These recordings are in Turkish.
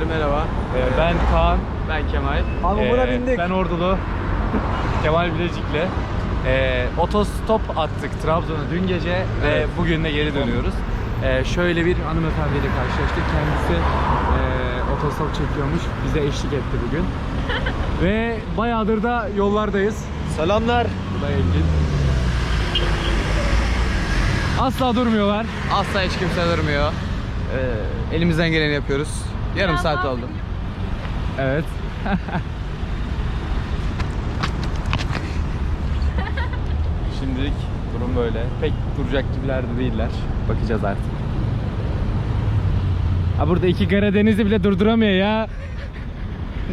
Arkadaşlar merhaba. Ee, ben Kaan. Ben Kemal. Abi buna Ee, bindik. Ben Ordulu. Kemal Bilecik'le. Ee, otostop attık Trabzon'a dün gece Evet. ve bugün de geri dönüyoruz. Ee, şöyle bir hanımefendiyle karşılaştık. Kendisi e, otostop çekiyormuş. Bize eşlik etti bugün. ve bayağıdır da yollardayız. Selamlar. Bu da Engin. Asla durmuyorlar. Asla hiç kimse durmuyor. Ee, elimizden geleni yapıyoruz. Yarım saat oldu. Evet. Şimdilik durum böyle. Pek duracak gibiler de değiller. Bakacağız artık. Ha burada iki Karadeniz'i bile durduramıyor ya.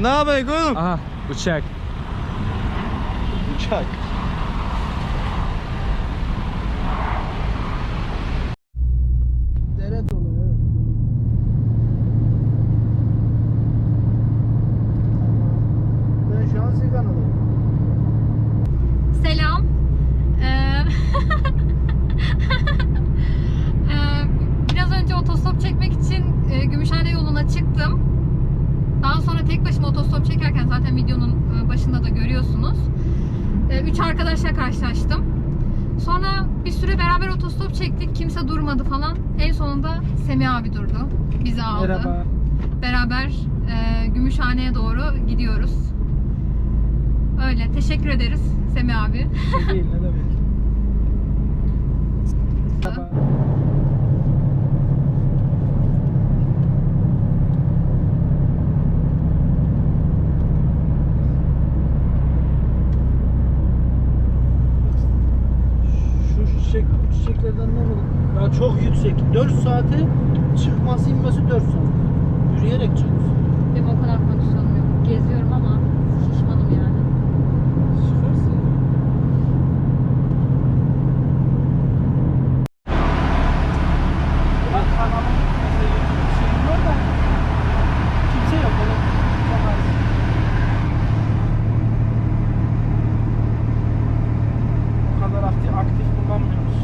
Ne yapayım oğlum? Aha uçak. Uçak. Dere dolu evet. Ben şu an Sigana'dayım. Selam. Ee, ee, biraz önce otostop çekmek için e, Gümüşhane yoluna çıktım. Daha sonra tek başıma otostop çekerken zaten videonun e, başında da görüyorsunuz. E, Üç arkadaşla karşılaştım. Sonra bir süre beraber otostop çektik. Kimse durmadı falan. En sonunda Semih abi durdu. Bizi aldı. Merhaba. Beraber e, Gümüşhane'ye doğru gidiyoruz. Öyle. Teşekkür ederiz Semih abi. Değil ne demek. Merhaba. Şu çiçek, bu çiçeklerden ne olur? Ya çok yüksek. 4 saate çıkması inmesi 4 saat. Yürüyerek çıkıyoruz. Benim o kadar kondisyonum yok. Geziyorum ama şişmanım yani. Çıkarsın. Bak kanalın mesela şeyi var da kimse yok. Öyle çok az. O kadar aktif, aktif kullanmıyoruz.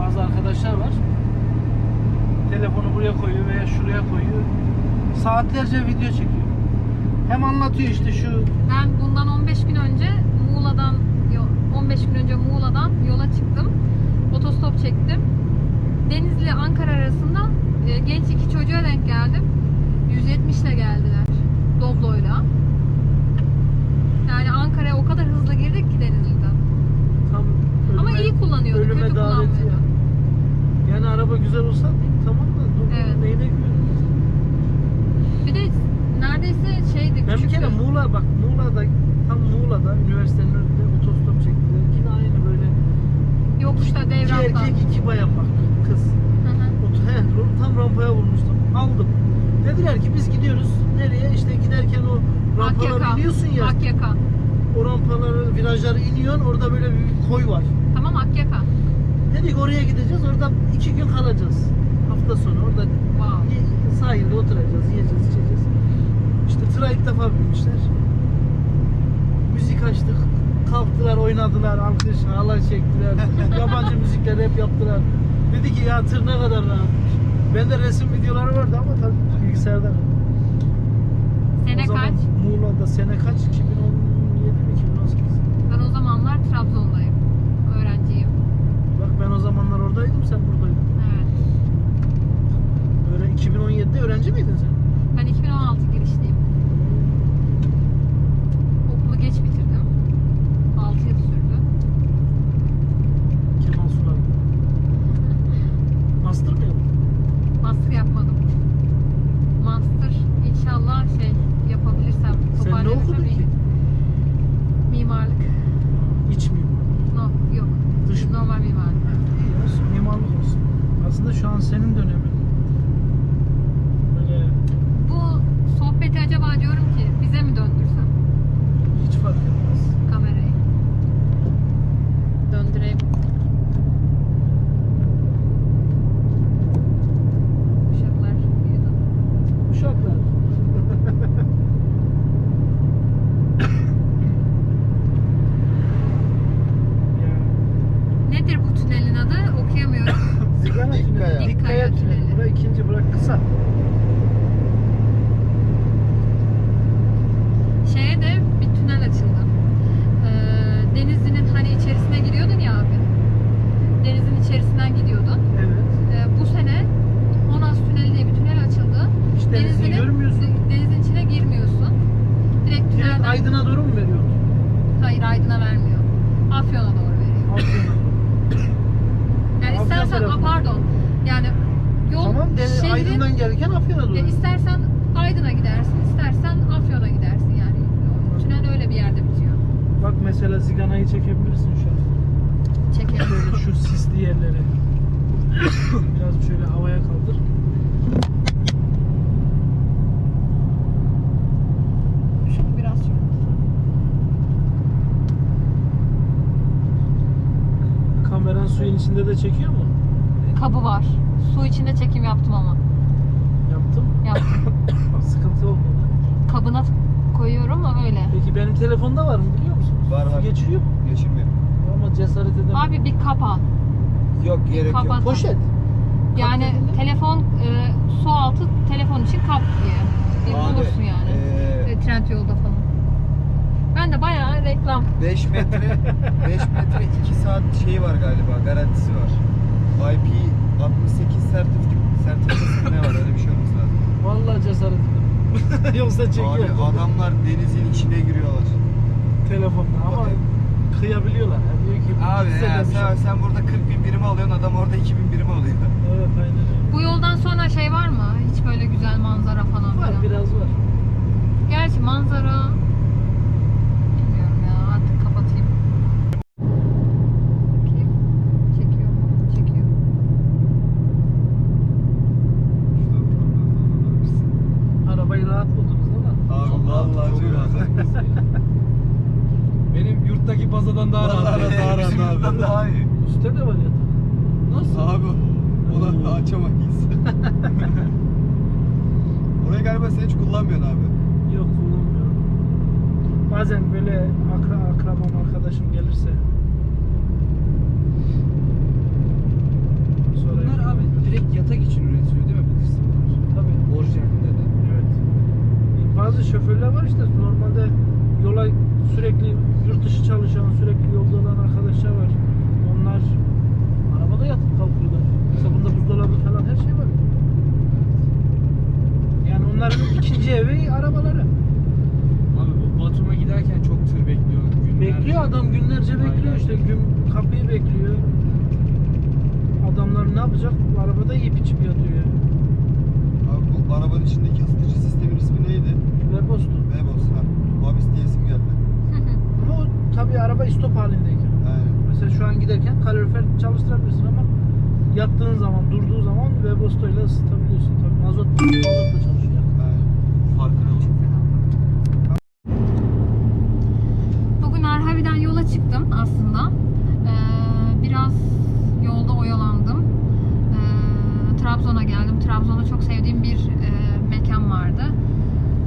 Bazı arkadaşlar var. Telefonu buraya koyuyor veya şuraya koyuyor. Saatlerce video çekiyor. Hem anlatıyor işte şu Ben bundan 15 gün önce Muğla'dan yo- 15 gün önce Muğla'dan yola çıktım. Otostop çektim. Denizli Ankara arasında e, genç iki çocuğa denk geldim. 170 ile geldiler. Doblo'yla. Yani Ankara'ya o kadar hızlı girdik ki Denizli'den. tam Ama ölüme- iyi kullanıyordu, ölüme kötü daveti kullanmıyordu. ya. Yani araba güzel olsa Evet. neyine güveniyorsun? Bir de neredeyse şeydi Ben bir küçüktü. kere Muğla bak Muğla'da tam Muğla'da üniversitenin önünde otostop çektiler. Yine aynı böyle Yokuşta iki devranda. erkek iki bayan bak kız. Hı hı. Ot- he, tam rampaya vurmuştum. Aldım. Dediler ki biz gidiyoruz. Nereye? İşte giderken o rampaları iniyorsun ya. Akyaka. O rampaları, virajları iniyorsun. Orada böyle bir koy var. Tamam Akyaka. Dedik oraya gideceğiz. Orada iki gün kalacağız. Hafta sonu orada sahilde oturacağız, yiyeceğiz, içeceğiz. İşte tıra ilk defa binmişler. Müzik açtık. Kalktılar, oynadılar, alkış, halay çektiler. Yabancı müzikler hep yaptılar. Dedi ki ya tır ne kadar rahatmış. Bende resim videoları vardı ama tabii bilgisayarda. Sene kaç? Muğla'da sene kaç? 2017 mi 2018? Ben o zamanlar Trabzon'dayım. Öğrenciyim. Bak ben o zamanlar oradaydım, sen buradaydın. Evet. Öyle 2017'de öğrenci miydin sen? Ben 2016 girişliyim. Okulu geç bitirdim. 6 yıl sürdü. Kemal Sunal. Master mı yaptın? Master yapmadım. Master inşallah şey yapabilirsem, Sen ne toparlayabilirsem okudun iyi. ki? Mimarlık. İç miyim? No, yok. Dış? Normal mimarlık. İyi olsun, mimarlık olsun. Aslında şu an senin dönemin. Böyle Bu sohbeti acaba Aydın'a doğru mu veriyor? Hayır Aydın'a vermiyor. Afyon'a doğru veriyor. Afyon'a. Yani Afyon istersen tarafı. a, pardon. Yani yol tamam de, şehrin Aydın'dan gelirken Afyon'a doğru. ya istersen Aydın'a gidersin, istersen Afyon'a gidersin yani. Tünel öyle bir yerde bitiyor. Bak mesela Zigana'yı çekebilirsin şu an. Çekelim. Şu sisli yerleri. Biraz şöyle havaya kaldır. Şunu biraz şöyle. Kameran suyun içinde de çekiyor mu? Kabı var. Su içinde çekim yaptım ama. Yaptım. Yaptım. Sıkıntı olmadı. Kabına koyuyorum ama öyle. Peki benim telefonda var mı biliyor musunuz? Var, var. Geçiriyor mu? Geçirmiyor. Ama cesaret edemem. Abi bir kapa. Yok gerek Kapat. yok. Poşet. Yani dediğin ne? telefon e, su altı telefon için kap diye. Bir Abi, bulursun yani. eee, E, trend yolda falan. Ben de bayağı reklam. 5 metre 5 metre 2 saat şeyi var galiba garantisi var. IP 68 sertifik sertifikası ne var öyle bir şey olması lazım. Vallahi cesaret edemem. Yoksa çekiyor. Abi adamlar denizin içine giriyorlar. Telefonla ama kıyabiliyorlar. Yani diyor ki Abi ya, sen, şey- sen burada 40 bin birim alıyorsun adam orada 2000 birim alıyor. Evet aynen öyle. Bu yoldan sonra şey var mı? Hiç böyle güzel manzara falan Var filan. biraz var. Gerçi manzara bilmiyorum ya artık kapatayım. Bakayım. Çekiyor. Çekiyor. Arabayı rahat buldunuz değil mi? Abi vallahi çok rahat. Benim bazadan daha rahat. Vallahi bizim yurttan daha iyi. Üstte de var yatak. Nasıl? Abi onu açamayız. Orayı galiba sen hiç kullanmıyorsun abi. Yok kullanmıyorum. Bazen böyle akra, akrabam arkadaşım gelirse sonra Bunlar abi direkt yatak için üretiyor değil mi bu kısımlar? tabii Orijinalinde de. evet. Bazı şoförler var işte normalde yola sürekli yurt dışı çalışan, sürekli yolda olan arkadaşlar var. Onlar arabada yatıp kalkıyorlar. Mesela bunda buzdolabı falan her şey var. Yani onların ikinci evi arabaları. Abi bu Batum'a giderken çok tır bekliyor. Günlerce. Bekliyor adam günlerce bekliyor Aynen. işte gün kapıyı bekliyor. Adamlar ne yapacak? Bu arabada yiyip içip yatıyor. ya. Abi bu arabanın içindeki ısıtıcı sistemin ismi neydi? Ve bostu. Bebos ha. Babis diye isim geldi. Ama o tabii araba istop halindeyken. Aynen. Mesela şu an giderken kalorifer çalıştırabilirsin ama yattığın zaman, durduğu zaman ve bostoyla ısıtabiliyorsun tabii. Mazot, mazotla çalışıyor. Aynen. Farkı ne olur? Bugün Erhavi'den yola çıktım aslında. Ee, biraz yolda oyalandım. Ee, Trabzon'a geldim. Trabzon'da çok sevdiğim bir e, mekan vardı.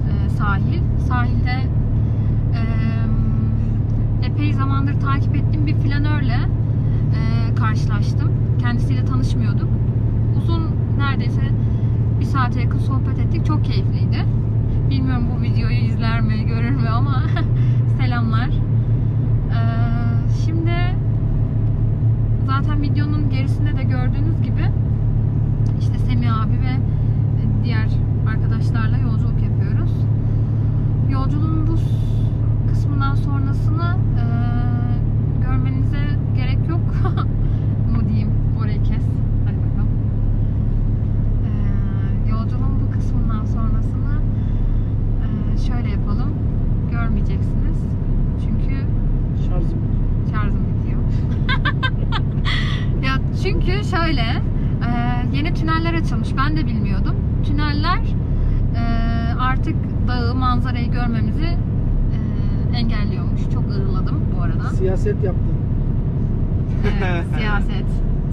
Ee, sahil. Sahilde e, epey zamandır takip ettiğim bir flanörle e, karşılaştım. Kendisiyle tanışmıyorduk. Uzun neredeyse bir saate yakın sohbet ettik. Çok keyifliydi. Bilmiyorum bu videoyu izler mi, görür mü ama selamlar. Ee, şimdi zaten videonun gerisinde de gördüğünüz gibi işte Semih abi ve diğer arkadaşlarla yolculuk yapıyoruz. Yolculuğun bu kısmından sonrasını e, görmenize gerek yok mu diyeyim orayı kes. Hadi bakalım. Ee, yolculuğun bu kısmından sonrasını e, şöyle yapalım. Görmeyeceksiniz. Çünkü Şarjım. şarjım bitiyor. ya çünkü şöyle e, yeni tüneller açılmış. Ben de bilmiyordum. Tüneller e, artık dağı, manzarayı görmemizi e, engelliyormuş. Çok ığırladım bu arada. Siyaset yaptın. Evet, siyaset.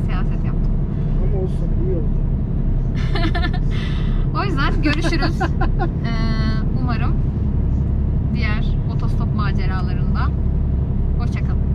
Siyaset yaptım. Ama olsun iyi oldu. O yüzden görüşürüz. Ee, umarım diğer otostop maceralarında. Hoşçakalın.